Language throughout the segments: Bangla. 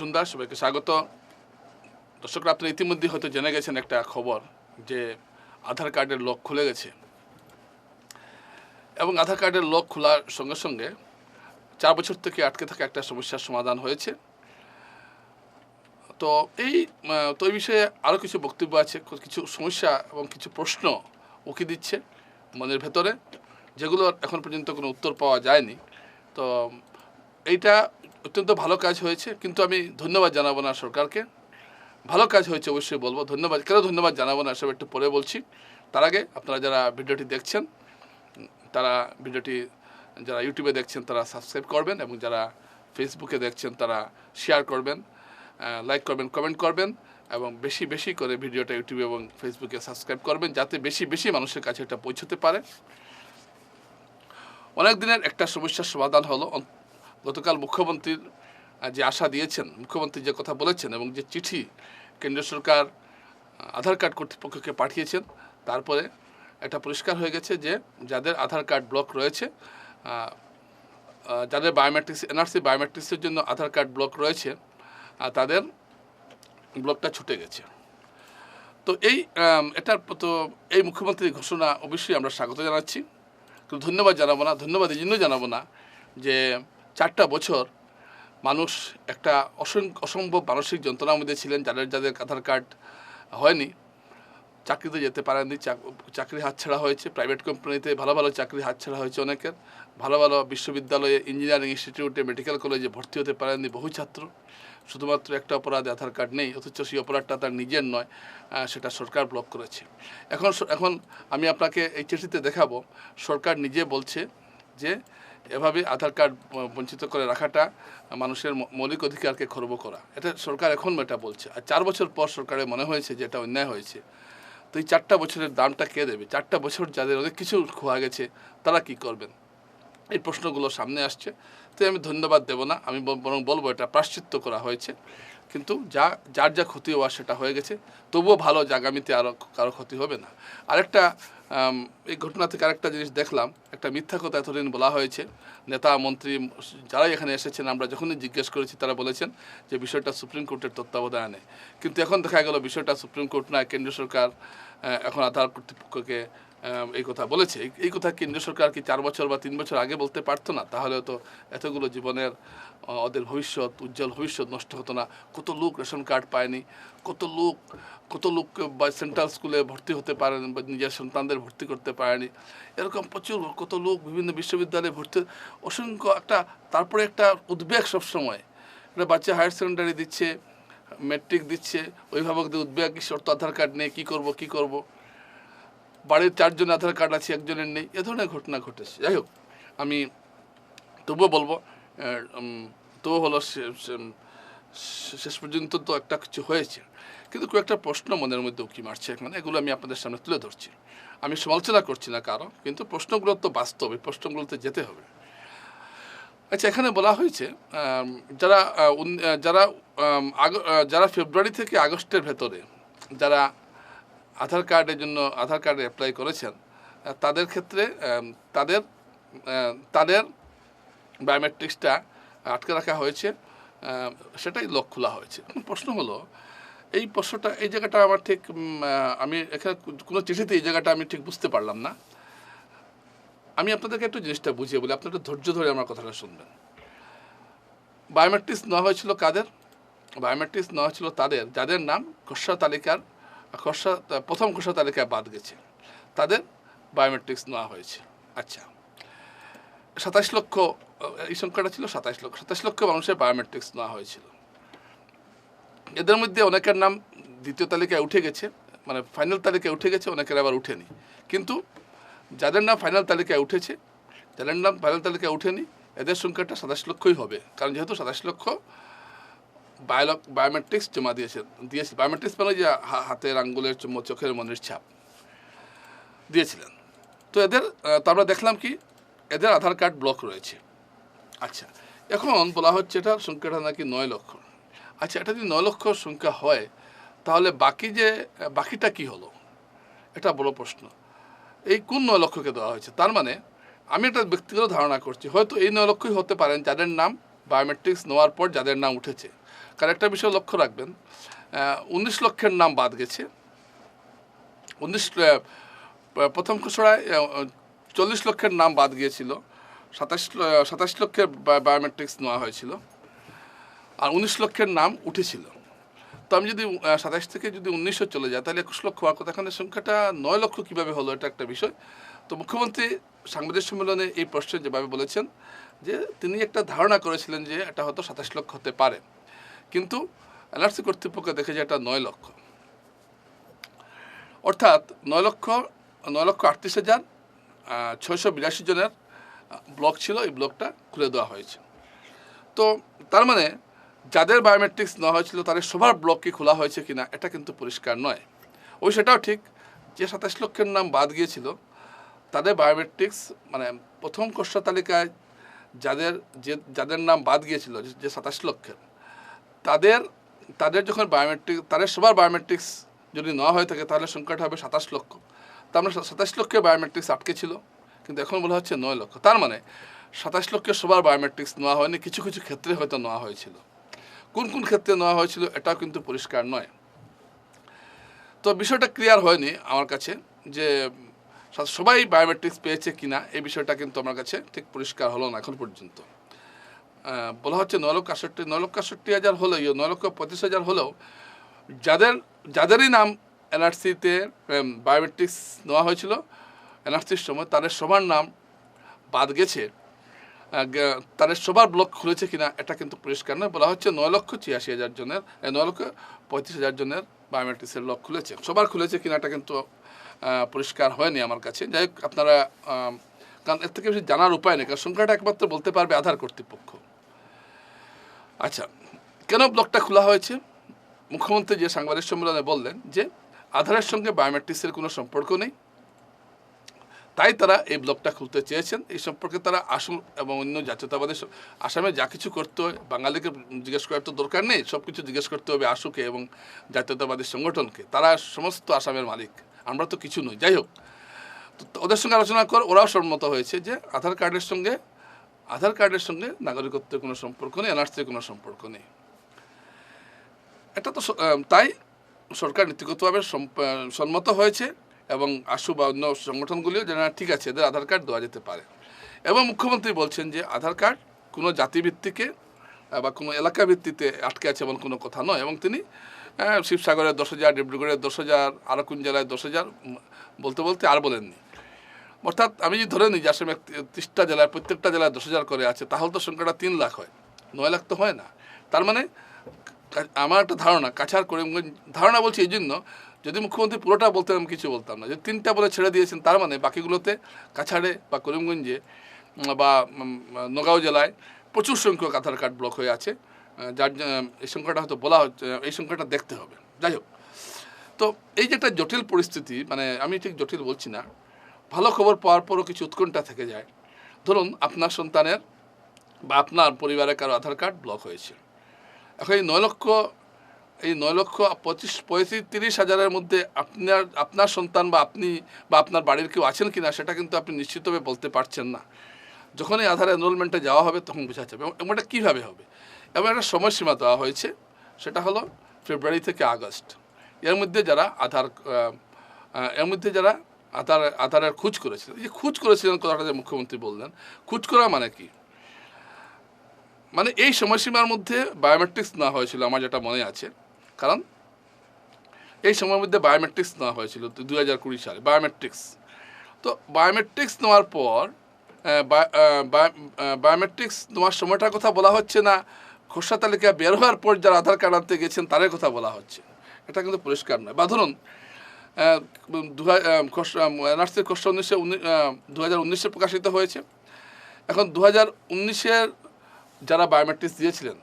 সন্ধ্যা সবাইকে স্বাগত। দর্শকরা, আপনারা ইতিমধ্যে হয়তো জেনে গেছেন একটা খবর যে আধার কার্ডের লক খুলে গেছে। এবং আধার কার্ডের লক খোলার সঙ্গে সঙ্গে চার বছর থেকে আটকে থাকা একটা সমস্যার সমাধান হয়েছে। তো এই তো এই বিষয়ে আরও কিছু বক্তব্য আছে, কিছু সমস্যা এবং কিছু প্রশ্ন উকি দিচ্ছে মনের ভেতরে, যেগুলোর এখন পর্যন্ত কোনো উত্তর পাওয়া যায়নি। তো এইটা অত্যন্ত ভালো কাজ হয়েছে, কিন্তু আমি ধন্যবাদ জানাব না সরকারকে। ভালো কাজ হয়েছে, অবশ্যই বলব। ধন্যবাদ, কেন ধন্যবাদ জানাব না সব একটু পরে বলছি। তার আগে আপনারা যারা ভিডিওটি দেখছেন, তারা ভিডিওটি যারা ইউটিউবে দেখছেন, তারা সাবস্ক্রাইব করবেন এবং যারা ফেসবুকে দেখছেন, তারা শেয়ার করবেন লাইক করবেন, কমেন্ট করবেন এবং বেশি বেশি করে ভিডিওটা ইউটিউবে এবং ফেসবুকে সাবস্ক্রাইব করবেন, যাতে বেশি বেশি মানুষের কাছে এটা পৌঁছতে পারে। অনেক দিনের একটা সমস্যার সমাধান হলো গতকাল মুখ্যমন্ত্রীর যে আশা দিয়েছেন, মুখ্যমন্ত্রী যে কথা বলেছেন এবং যে চিঠি কেন্দ্রীয় সরকার আধার কার্ড কর্তৃপক্ষকে পাঠিয়েছেন, তারপরে এটা পরিষ্কার হয়ে গেছে যে যাদের আধার কার্ড ব্লক রয়েছে যাদের বায়োমেট্রিক্স এনআরসি বায়োমেট্রিক্সের জন্য আধার কার্ড ব্লক রয়েছে তাদের ব্লকটা ছুটে গেছে। তো এই এটার তো এই মুখ্যমন্ত্রীর ঘোষণা অবশ্যই আমরা স্বাগত জানাচ্ছি। কিন্তু ধন্যবাদ জানাব না, ধন্যবাদ এই জন্য জানাব না যে চারটা বছর মানুষ একটা অসম্ভব মানসিক যন্ত্রণার মধ্যে ছিলেন, যাদের যাদের আধার কার্ড হয়নি। চাকরিতে যেতে পারেননি, চাক- চাকরি হাতছাড়া হয়েছে প্রাইভেট কোম্পানিতে ভালো ভালো চাকরি হাতছাড়া হয়েছে অনেকের। ভালো ভালো বিশ্ববিদ্যালয়ে ইঞ্জিনিয়ারিং ইনস্টিটিউটে মেডিকেল কলেজে ভর্তি হতে পারেননি বহু ছাত্র। শুধুমাত্র একটা অপরাধে আধার কার্ড নেই, অথচ সেই অপরাধটা তার নিজের নয় সেটা সরকার ব্লক করেছে। এখন এখন আমি আপনাকে এই চিঠিতে দেখাবো, সরকার নিজে বলছে যে এভাবে আধার কার্ড বঞ্চিত করে রাখাটা মানুষের মৌলিক অধিকারকে খর্ব করা। এটা সরকার এখন এটা বলছে। আর চার বছর পর সরকারের মনে হয়েছে যে এটা অন্যায় হয়েছে। তো এই চারটা বছরের দামটা কে দেবে? চারটা বছর যাদের অনেক কিছু খোয়া গেছে, তারা কি করবেন? এই প্রশ্নগুলো সামনে আসছে। তাই আমি ধন্যবাদ দেব না। আমি বরং বলব এটা প্রাশ্চিত্য করা হয়েছে। কিন্তু যা, যার যা ক্ষতি হওয়া সেটা হয়ে গেছে। তবুও ভালো যে আগামীতে আরও কারও ক্ষতি হবে না। আরেকটা এই ঘটনা থেকে আরেকটা জিনিস দেখলাম। একটা মিথ্যা কথা এতদিন বলা হয়েছে। নেতা, মন্ত্রী যারাই এখানে এসেছেন, আমরা যখনই জিজ্ঞেস করেছি, তারা বলেছেন যে বিষয়টা সুপ্রিম কোর্টের তত্ত্বাবধানে। কিন্তু এখন দেখা গেল বিষয়টা সুপ্রিম কোর্ট না, কেন্দ্রীয় সরকার এখন আধার কর্তৃপক্ষকে এই কথা বলেছে। এই- কথা কেন্দ্র সরকার কি চার বছর বা তিন বছর আগে বলতে পারতো না? তাহলে তো এতগুলো জীবনের ওদের ভবিষ্যৎ, উজ্জ্বল ভবিষ্যৎ নষ্ট হতো না। কত লোক রেশন কার্ড পায়নি। কত লোক কত লোক বা সেন্ট্রাল স্কুলে ভর্তি হতে পারেন বা নিজের সন্তানদের ভর্তি করতে পারেনি। এরকম প্রচুর কত লোক বিভিন্ন বিশ্ববিদ্যালয়ে ভর্তি। অসংখ্য একটা, তারপরে একটা উদ্বেগ সবসময়। একটা বাচ্চা হায়ার সেকেন্ডারি দিচ্ছে মেট্রিক দিচ্ছে, অভিভাবকদের উদ্বেগ শর্ত আধার কার্ড নেই কী করব কী করব? বাড়ির চারজন আধার কার্ড আছে, একজনের নেই, এ ধরনের ঘটনা ঘটেছে। যাই হোক, আমি তবুও বলব তবুও হলো শেষ পর্যন্ত তো একটা কিছু হয়েছে। কিন্তু কয়েকটা প্রশ্ন মনের মধ্যে উকি মারছে এখন, এগুলো আমি আপনাদের সামনে তুলে ধরছি। আমি সমালোচনা করছি না কারও, কিন্তু প্রশ্নগুলো তো বাস্তব এই প্রশ্নগুলোতে যেতে হবে। আচ্ছা এখানে বলা হয়েছে যারা যারা যারা ফেব্রুয়ারি থেকে আগস্টের ভেতরে, যারা আধার কার্ডের জন্য আধার কার্ডে অ্যাপ্লাই করেছেন। তাদের ক্ষেত্রে তাদের তাদের বায়োমেট্রিক্সটা আটকে রাখা হয়েছে। সেটাই লক খোলা হয়েছে। প্রশ্ন হলো, এই প্রশ্নটা, এই জায়গাটা আমার ঠিক আমি এখানে কোনো চিঠিতে এই জায়গাটা আমি ঠিক বুঝতে পারলাম না। আমি আপনাদেরকে একটু জিনিসটা বুঝিয়ে বলি, আপনারা ধৈর্য ধরে আমার কথাটা শুনবেন। বায়োমেট্রিক্স নেওয়া হয়েছিল কাদের? বায়োমেট্রিক্স নেওয়া হয়েছিল তাদের, যাদের নাম, খসড়া তালিকার খসড়া প্রথম খসড়া তালিকায় বাদ গেছে। তাদের বায়োমেট্রিক্স নেওয়া হয়েছে। আচ্ছা। সাতাশ লক্ষ, এই সংখ্যাটা ছিল সাতাশ লক্ষ। সাতাশ লক্ষ মানুষের বায়োমেট্রিক্স নেওয়া হয়েছিল। এদের মধ্যে অনেকের নাম দ্বিতীয় তালিকায় উঠে গেছে মানে ফাইনাল তালিকায় উঠে গেছে, অনেকের আবার উঠেনি। কিন্তু যাদের নাম ফাইনাল তালিকায় উঠেছে, যাদের নাম ফাইনাল তালিকায় উঠেনি, এদের সংখ্যাটা সাতাশ লক্ষই হবে। কারণ যেহেতু সাতাশ লক্ষ বায়োলক বায়োমেট্রিক্স জমা দিয়েছে দিয়েছে। বায়োমেট্রিক্স মানে যে হাতের আঙ্গুলের চোখের মনের ছাপ দিয়েছিলেন। তো এদের আহ, তো আমরা দেখলাম কি এদের আধার কার্ড ব্লক রয়েছে। আচ্ছা এখন বলা হচ্ছে এটার সংখ্যাটা নাকি নয় লক্ষ। আচ্ছা এটা যদি নয় লক্ষ সংখ্যা হয় তাহলে বাকি যে বাকিটা কি হলো? এটা বড় প্রশ্ন। এই কোন নয় লক্ষকে দেওয়া হয়েছে? তার মানে আমি একটা ব্যক্তিগত ধারণা করছি। হয়তো এই নয় লক্ষই হতে পারেন যাদের নাম বায়োমেট্রিক্স নেওয়ার পর যাদের নাম উঠেছে। কারণ একটা বিষয় লক্ষ্য রাখবেন উনিশ লক্ষের নাম বাদ গেছে। উনিশ প্রথম খসড়ায় চল্লিশ লক্ষের নাম বাদ গিয়েছিল। সাতাশ সাতাশ লক্ষের বায়োমেট্রিক্স নেওয়া হয়েছিল। আর উনিশ লক্ষের নাম উঠেছিল। তো আমি যদি সাতাশ থেকে যদি উনিশশো চলে যায়, তাহলে একুশ লক্ষ হওয়ার কথা। এখানে সংখ্যাটা নয় লক্ষ কীভাবে হলো, এটা একটা বিষয়। তো মুখ্যমন্ত্রী সাংবাদিক সম্মেলনে এই প্রশ্নে যেভাবে বলেছেন যে তিনি একটা ধারণা করেছিলেন যে এটা হয়তো সাতাশ লক্ষ হতে পারে। কিন্তু এনআরসি কর্তৃপক্ষ দেখে যে এটা নয় লক্ষ। অর্থাৎ নয় লক্ষ নয় লক্ষ আটত্রিশ হাজার ছয়শো বিরাশি জনের ব্লক ছিল, এই ব্লকটা খুলে দেওয়া হয়েছে। তো তার মানে যাদের বায়োমেট্রিক্স নেওয়া হয়েছিল, তাদের সবার ব্লক কি খোলা হয়েছে কিনা, এটা কিন্তু পরিষ্কার নয়। ওই সেটাও ঠিক, যে সাতাশ লক্ষের নাম বাদ গিয়েছিল, তাদের বায়োমেট্রিক্স মানে প্রথম খসড়া তালিকায় যাদের যে, যাদের নাম বাদ গিয়েছিল, যে সাতাশ লক্ষের, তাদের তাদের যখন বায়োমেট্রিক তাদের সবার বায়োমেট্রিক্স যদি নেওয়া হয়ে থাকে, তাহলে সংখ্যাটা হবে সাতাশ লক্ষ। তা আমরা সাতাশ লক্ষে বায়োমেট্রিক্স আটকে ছিল, কিন্তু এখন বলা হচ্ছে নয় লক্ষ। তার মানে সাতাশ লক্ষের সবার বায়োমেট্রিক্স নেওয়া হয়নি, কিছু কিছু ক্ষেত্রে হয়তো নেওয়া হয়েছিল। কোন কোন ক্ষেত্রে নেওয়া হয়েছিল, এটাও কিন্তু পরিষ্কার নয়। তো বিষয়টা ক্লিয়ার হয়নি আমার কাছে, যে সবাই বায়োমেট্রিক্স পেয়েছে কিনা এই বিষয়টা কিন্তু আমার কাছে ঠিক পরিষ্কার হলো না এখন পর্যন্ত। বলা হচ্ছে নয় লক্ষ আষট্টি নয় লক্ষ আষট্টি হাজার হলেও নয় লক্ষ পঁচিশ হাজার হলেও যাদের, যাদেরই নাম এনআরসিতে বায়োমেট্রিক্স নেওয়া হয়েছিল এনআরসির সময় তাদের সবার নাম বাদ গেছে। তাদের সবার ব্লক খুলেছে কিনা এটা কিন্তু পরিষ্কার নয়। বলা হচ্ছে নয় লক্ষ ছিয়াশি হাজার জনের নয় লক্ষ পঁয়ত্রিশ হাজার জনের বায়োমেট্রিক্সের লক খুলেছে। সবার খুলেছে কিনা এটা কিন্তু পরিষ্কার হয়নি আমার কাছে। যাই হোক, আপনারা কারণ এর থেকে বেশি জানার উপায় নেই, কারণ সংখ্যাটা একমাত্র বলতে পারবে আধার কর্তৃপক্ষ। আচ্ছা কেন ব্লকটা খোলা হয়েছে? মুখ্যমন্ত্রী যে সাংবাদিক সম্মেলনে বললেন যে, আধারের সঙ্গে বায়োমেট্রিক্সের কোনো সম্পর্ক নেই। তাই তারা এই ব্লকটা খুলতে চেয়েছেন। এই সম্পর্কে তারা আসুন এবং অন্য জাতীয়তাবাদী আসামে যা কিছু করতে হয়, বাঙালিকে জিজ্ঞেস করার তো দরকার নেই সব কিছু জিজ্ঞেস করতে হবে আশুকে এবং জাতীয়তাবাদী সংগঠনকে। তারা সমস্ত আসামের মালিক, আমরা তো কিছু নই। যাই হোক, তো ওদের সঙ্গে আলোচনা কর, ওরাও সম্মত হয়েছে যে আধার কার্ডের সঙ্গে, আধার কার্ডের সঙ্গে নাগরিকত্বের কোনো সম্পর্ক নেই, এনআরসির কোনো সম্পর্ক নেই। এটা তো তাই সরকার নীতিগতভাবে সম্মত হয়েছে। এবং আশু বা অন্য সংগঠনগুলিও যেন ঠিক আছে, এদের আধার কার্ড দেওয়া যেতে পারে। এবং মুখ্যমন্ত্রী বলছেন যে আধার কার্ড কোনো জাতিভিত্তিকে বা কোনো এলাকা ভিত্তিতে আটকে আছে এমন কোনো কথা নয়। এবং তিনি শিবসাগরের দশ হাজার, ডিব্রুগড়ের দশ হাজার আরও কোন জেলায় দশ হাজার বলতে বলতে আর বলেননি। অর্থাৎ আমি যদি ধরে নিই যে আসামে ত্রিশটা জেলায় প্রত্যেকটা জেলায় দশ হাজার করে আছে, তাহলে তো সংখ্যাটা তিন লাখ হয়। নয় লাখ তো হয় না। তার মানে আমার একটা ধারণা, কাছাড়, করিমগঞ্জ, ধারণা বলছি এই জন্য যদি মুখ্যমন্ত্রী পুরোটা বলতেন, আমি কিছু বলতাম না। যদি তিনটা বলে ছেড়ে দিয়েছেন, তার মানে বাকিগুলোতে কাছাড়ে বা করিমগঞ্জে বা নগাঁও জেলায় প্রচুর সংখ্যক আধার কার্ড ব্লক হয়ে আছে। যার এই সংখ্যাটা হয়তো বলা হচ্ছে, এই সংখ্যাটা দেখতে হবে। যাই হোক, তো এই যে একটা জটিল পরিস্থিতি মানে আমি ঠিক জটিল বলছি না, ভালো খবর পাওয়ার পরও কিছু উৎকণ্ঠা থেকে যায়। ধরুন, আপনার সন্তানের বা আপনার পরিবারের কারও আধার কার্ড ব্লক হয়েছে। এখন এই নয় লক্ষ এই নয় লক্ষ পঁচিশ, পঁয়ত্রিশ, তিরিশ হাজারের মধ্যে আপনার আপনার সন্তান বা আপনি বা আপনার বাড়ির কেউ আছেন কি না সেটা কিন্তু আপনি নিশ্চিতভাবে বলতে পারছেন না। যখন এই আধার এনরোলমেন্টে যাওয়া হবে তখন বোঝা যাবে এবং এটা কীভাবে হবে? এবং একটা সময়সীমা দেওয়া হয়েছে, সেটা হলো ফেব্রুয়ারি থেকে আগস্ট এর মধ্যে যারা আধার এর মধ্যে যারা আধার, আধারের খোঁজ করেছিলেন এই যে খোঁজ করেছিলেন কথাটা যে মুখ্যমন্ত্রী বললেন, খোঁজ করা মানে কি? মানে এই সময়সীমার মধ্যে বায়োমেট্রিক্স না হয়েছিল, আমার যেটা মনে আছে। কারণ এই সময়ের মধ্যে বায়োমেট্রিক্স নেওয়া হয়েছিল দু হাজার কুড়ি সালে বায়োমেট্রিক্স তো বায়োমেট্রিক্স নেওয়ার পর বায়োমেট্রিক্স নেওয়ার সময়টার কথা বলা হচ্ছে না খসড়া তালিকা বের হওয়ার পর যারা আধার কার্ড আনতে গেছেন, তাদের কথা বলা হচ্ছে। এটা কিন্তু পরিষ্কার নয়। বা ধরুন দু এনআরসির খসড়া উনিশশো দু হাজার উনিশে প্রকাশিত হয়েছে। এখন দু হাজার উনিশের যারা বায়োমেট্রিক্স দিয়েছিলেন,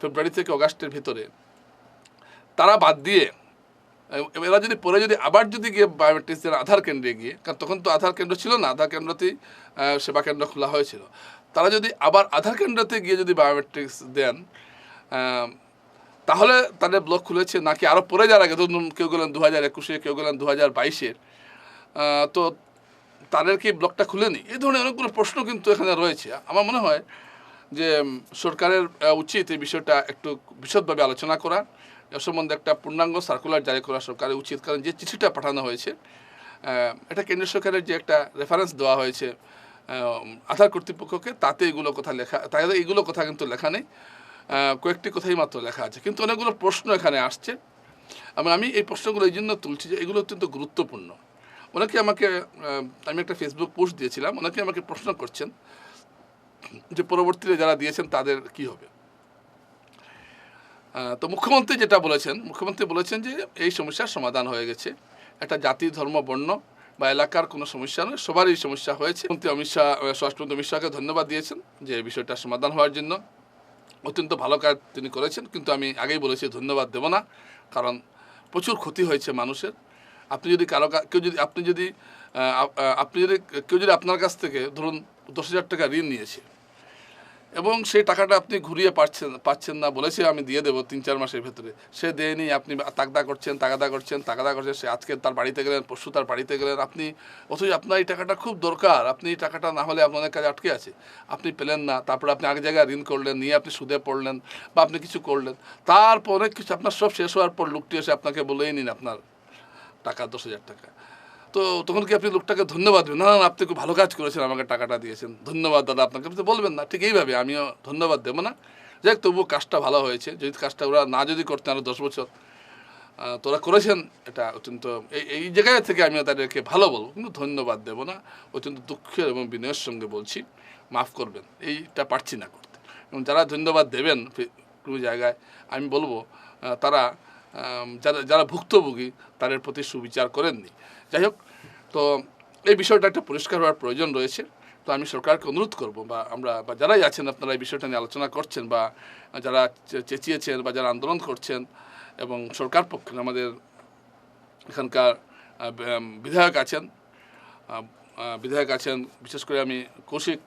ফেব্রুয়ারি থেকে অগাস্টের ভিতরে তারা বাদ দিয়ে এরা যদি পরে যদি আবার যদি গিয়ে বায়োমেট্রিক্সের আধার কেন্দ্রে গিয়ে, কারণ তখন তো আধার কেন্দ্র ছিল না, আধার কেন্দ্রতেই সেবা কেন্দ্র খোলা হয়েছিল। তারা যদি আবার আধার কেন্দ্রতে গিয়ে যদি বায়োমেট্রিক্স দেন তাহলে তাদের ব্লক খুলেছে নাকি আরও পরে যারা ধরুন কেউ গেলেন দু হাজার একুশে, কেউ গেলেন দু হাজার বাইশের তো তাদের কি ব্লকটা খুলেনি? এই ধরনের অনেকগুলো প্রশ্ন কিন্তু এখানে রয়েছে। আমার মনে হয় যে সরকারের উচিত এই বিষয়টা একটু বিশদভাবে আলোচনা করা সম্বন্ধে একটা পূর্ণাঙ্গ সার্কুলার জারি করা সরকারের উচিত। কারণ যে চিঠিটা পাঠানো হয়েছে এটা কেন্দ্র সরকারের যে একটা রেফারেন্স দেওয়া হয়েছে আধার কর্তৃপক্ষকে, তাতে এগুলো কথা লেখা, তাতে এগুলো কথা কিন্তু লেখা নেই। কয়েকটি কথাই মাত্র লেখা আছে। কিন্তু অনেকগুলো প্রশ্ন এখানে আসছে। এবং আমি এই প্রশ্নগুলো এই জন্য তুলছি যে এগুলো অত্যন্ত গুরুত্বপূর্ণ। অনেকে আমাকে আমি একটা ফেসবুক পোস্ট দিয়েছিলাম, অনেকে আমাকে প্রশ্ন করছেন যে পরবর্তীতে যারা দিয়েছেন তাদের কি হবে? তো মুখ্যমন্ত্রী যেটা বলেছেন, মুখ্যমন্ত্রী বলেছেন যে এই সমস্যার সমাধান হয়ে গেছে। একটা জাতি, ধর্ম, বর্ণ বা এলাকার কোনো সমস্যা নয়, সবারই সমস্যা হয়েছে। মন্ত্রী অমিত শাহ স্বরাষ্ট্রমন্ত্রী অমিত শাহকে ধন্যবাদ দিয়েছেন যে বিষয়টা সমাধান হওয়ার জন্য। অত্যন্ত ভালো কাজ তিনি করেছেন, কিন্তু আমি আগেই বলেছি ধন্যবাদ দেব না, কারণ প্রচুর ক্ষতি হয়েছে মানুষের। আপনি যদি কারও কেউ যদি, আপনি যদি আপনি যদি, কেউ যদি আপনার কাছ থেকে ধরুন দশ হাজার টাকা ঋণ নিয়েছে এবং সেই টাকাটা আপনি ঘুরিয়ে পাচ্ছেন পাচ্ছেন না বলেছে আমি দিয়ে দেবো তিন চার মাসের ভেতরে। সে দেয়নি আপনি তাকদা করছেন তাগাদা করছেন তাগাদা করছেন, সে আজকে তার বাড়িতে গেলেন, পরশু তার বাড়িতে গেলেন, আপনি, অথচ আপনার এই টাকাটা খুব দরকার, আপনি এই টাকাটা না হলে আপনার কাছে আটকে আছে। আপনি পেলেন না, তারপরে আপনি আগে জায়গায় ঋণ করলেন, নিয়ে আপনি সুদে পড়লেন, বা আপনি কিছু করলেন। তারপর অনেক কিছু, আপনার সব শেষ হওয়ার পর লোকটি এসে আপনাকে বলেই নিন আপনার টাকা, দশ হাজার টাকা। তো তখন কি আপনি লোকটাকে ধন্যবাদ দেবেন? না না আপনি খুব ভালো কাজ করেছেন, আমাকে টাকাটা দিয়েছেন। ধন্যবাদ দাদা আপনাকে। আপনি বলবেন না, ঠিক এইভাবে আমিও ধন্যবাদ দেবো না। যাই হোক তবুও কাজটা ভালো হয়েছে। যদি কাজটা ওরা না যদি করতেন আরও দশ বছর তোরা করেছেন। এটা অত্যন্ত, এই এই জায়গায় থেকে আমি তাদেরকে ভালো বলব, কিন্তু ধন্যবাদ দেবো না। অত্যন্ত দুঃখের এবং বিনয়ের সঙ্গে বলছি, মাফ করবেন, এইটা পারছি না করতে। এবং যারা ধন্যবাদ দেবেন কোনো জায়গায়, আমি বলব তারা যারা যারা ভুক্তভোগী, তাদের প্রতি সুবিচার করেননি। যাই হোক তো এই বিষয়টা একটা পরিষ্কার হওয়ার প্রয়োজন রয়েছে। তো আমি সরকারকে অনুরোধ করব বা আমরা বা যারাই আছেন আপনারা এই বিষয়টা নিয়ে আলোচনা করছেন বা যারা চেঁচিয়েছেন বা যারা আন্দোলন করছেন এবং সরকার পক্ষে আমাদের এখানকার বিধায়ক আছেন বিধায়ক আছেন বিশেষ করে আমি কৌশিক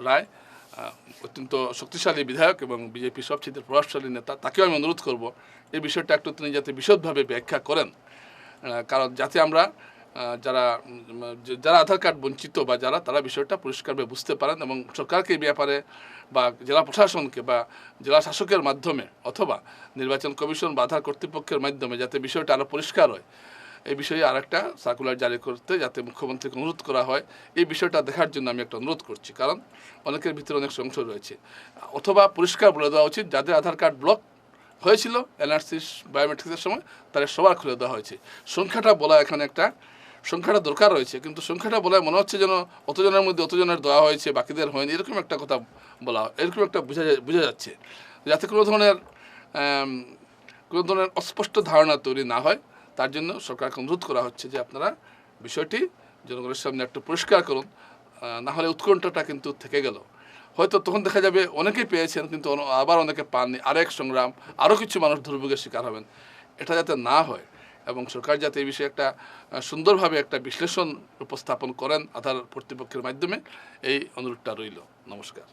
রায় অত্যন্ত শক্তিশালী বিধায়ক এবং বিজেপি সবচেয়ে প্রভাবশালী নেতা, তাকেও আমি অনুরোধ করব এই বিষয়টা একটু তিনি যাতে বিশদভাবে ব্যাখ্যা করেন। কারণ যাতে আমরা যারা যারা আধার কার্ড বঞ্চিত বা যারা, তারা বিষয়টা পরিষ্কারভাবে বুঝতে পারেন এবং সরকারকে এই ব্যাপারে বা জেলা প্রশাসনকে বা জেলা শাসকের মাধ্যমে অথবা নির্বাচন কমিশন বা আধার কর্তৃপক্ষের মাধ্যমে যাতে বিষয়টা আরও পরিষ্কার হয়, এই বিষয়ে আরেকটা সার্কুলার জারি করতে যাতে মুখ্যমন্ত্রীকে অনুরোধ করা হয়, এই বিষয়টা দেখার জন্য আমি একটা অনুরোধ করছি। কারণ অনেকের ভিতরে অনেক সংশয় রয়েছে। অথবা পরিষ্কার বলে দেওয়া উচিত, যাদের আধার কার্ড ব্লক হয়েছিল এনআরসি বায়োমেট্রিক্সের সময়, তাদের সবার খুলে দেওয়া হয়েছে। সংখ্যাটা বলা এখানে একটা সংখ্যাটা দরকার রয়েছে, কিন্তু সংখ্যাটা বলা মনে হচ্ছে যেন অতজনের মধ্যে অতজনের দেওয়া হয়েছে, বাকিদের হয়নি। এরকম একটা কথা বলা, এরকম একটা বোঝা বোঝা যাচ্ছে। যাতে কোনো ধরনের কোনো ধরনের অস্পষ্ট ধারণা তৈরি না হয়, তার জন্য সরকারকে অনুরোধ করা হচ্ছে যে আপনারা বিষয়টি জনগণের সামনে একটু পরিষ্কার করুন না হলে উৎকণ্ঠাটা কিন্তু থেকে গেল। হয়তো তখন দেখা যাবে অনেকেই পেয়েছেন, কিন্তু আবার অনেকে পাননি। আরেক সংগ্রাম আরও কিছু মানুষ দুর্ভোগের শিকার হবেন। এটা যাতে না হয় এবং সরকার যাতে এই বিষয়ে একটা সুন্দরভাবে একটা বিশ্লেষণ উপস্থাপন করেন আধার কর্তৃপক্ষের মাধ্যমে, এই অনুরোধটা রইল। নমস্কার।